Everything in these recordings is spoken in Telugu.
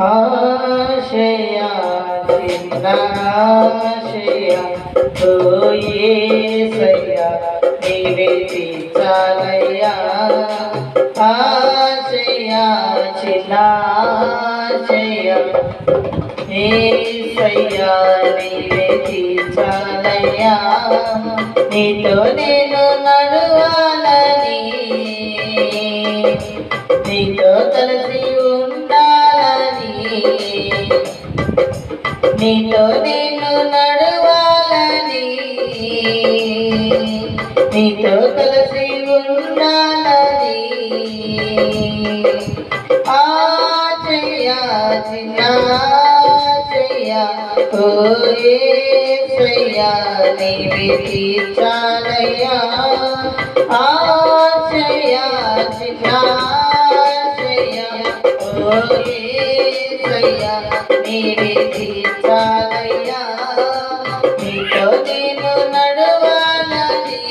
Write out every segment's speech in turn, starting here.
ఆశయా చిన్నాశయా తోయే సయ్యా నీవే తీర్చాలయ్యా ఆశయా చిన్నాశయా ఏ సయ్యా నీవే తీర్చాలయ్యా నీతో నేను నడువాలని నీతో కలిసి నీతో నేను నడవాలని. నీతో కలిసి ఉండాలని. ఆచయ్యా చిన్న కోయ్యా నీవి తీర్చాలయ్యా. ఆశయ్యా చిన్న ఓ నీవి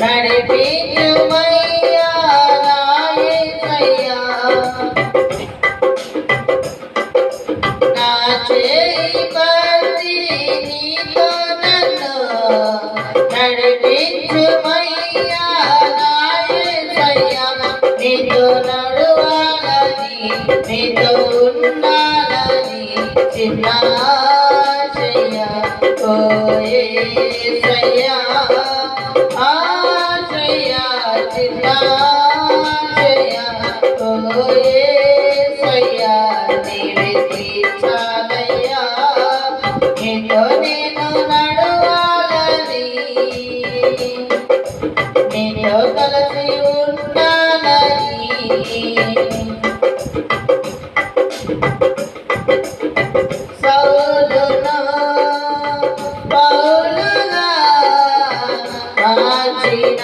నడిపి మై నేను